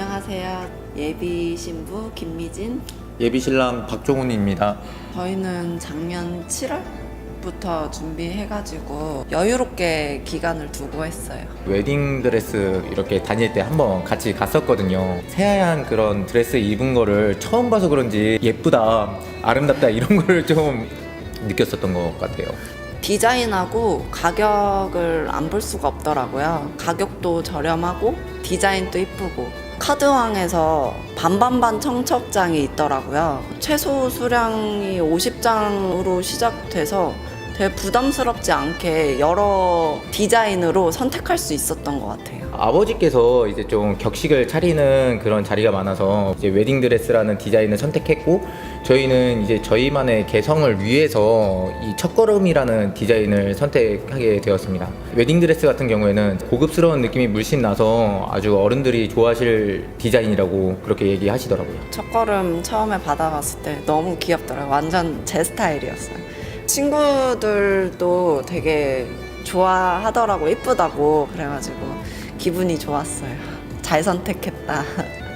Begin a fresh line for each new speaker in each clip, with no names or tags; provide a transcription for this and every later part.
안녕하세요. 예비 신부 김미진.
예비 신랑 박종훈입니다.
저희는 작년 7월부터 준비해가지고 여유롭게 기간을 두고 했어요.
웨딩 드레스 이렇게 다닐 때 한번 같이 갔었거든요. 새하얀 그런 드레스 입은 거를 처음 봐서 그런지 예쁘다, 아름답다 이런 거를 좀 느꼈었던 것 같아요.
디자인하고 가격을 안 볼 수가 없더라고요. 가격도 저렴하고 디자인도 이쁘고 카드왕에서 반반반 청첩장이 있더라고요. 최소 수량이 50장으로 시작돼서 되게 부담스럽지 않게 여러 디자인으로 선택할 수 있었던 것 같아요.
아버지께서 이제 좀 격식을 차리는 그런 자리가 많아서 이제 웨딩 드레스라는 디자인을 선택했고 저희는 이제 저희만의 개성을 위해서 이 첫걸음이라는 디자인을 선택하게 되었습니다. 웨딩 드레스 같은 경우에는 고급스러운 느낌이 물씬 나서 아주 어른들이 좋아하실 디자인이라고 그렇게 얘기하시더라고요.
첫걸음 처음에 받아봤을 때 너무 귀엽더라고요. 완전 제 스타일이었어요. 친구들도 되게 좋아하더라고, 이쁘다고. 그래가지고 기분이 좋았어요. 잘 선택했다.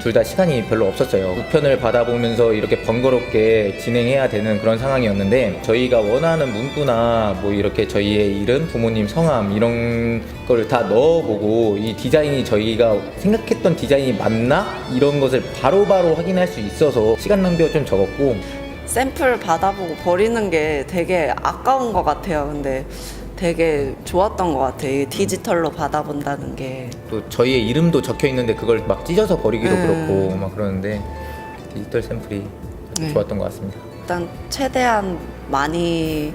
둘 다 시간이 별로 없었어요. 우편을 받아보면서 이렇게 번거롭게 진행해야 되는 그런 상황이었는데 저희가 원하는 문구나 뭐 이렇게 저희의 이름, 부모님 성함 이런 거를 다 넣어보고 이 디자인이 저희가 생각했던 디자인이 맞나? 이런 것을 바로바로 확인할 수 있어서 시간 낭비가 좀 적었고
샘플 받아보고 버리는 게 되게 아까운 것 같아요. 근데 되게 좋았던 것 같아요. 이 디지털로 받아본다는 게.
또 저희의 이름도 적혀 있는데 그걸 막 찢어서 버리기도
음.
그렇고 막 그러는데 디지털 샘플이
네.
좋았던 것 같습니다.
일단 최대한 많이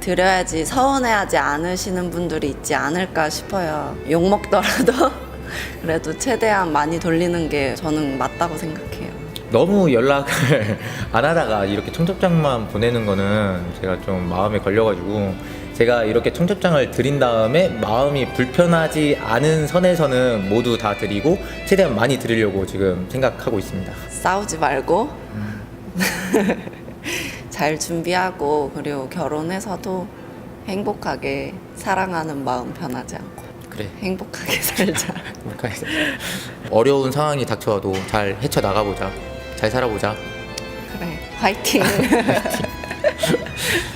드려야지 서운해하지 않으시는 분들이 있지 않을까 싶어요. 욕 먹더라도 그래도 최대한 많이 돌리는 게 저는 맞다고 생각해요.
너무 연락을 안 하다가 이렇게 청첩장만 보내는 거는 제가 좀 마음에 걸려가지고 제가 이렇게 청첩장을 드린 다음에 마음이 불편하지 않은 선에서는 모두 다 드리고 최대한 많이 드리려고 지금 생각하고 있습니다.
싸우지 말고 잘 준비하고 그리고 결혼해서도 행복하게 사랑하는 마음 변하지 않고
그래.
행복하게 살자.
어려운 상황이 닥쳐와도 잘 헤쳐 나가보자. 잘 살아보자.
그래, 화이팅.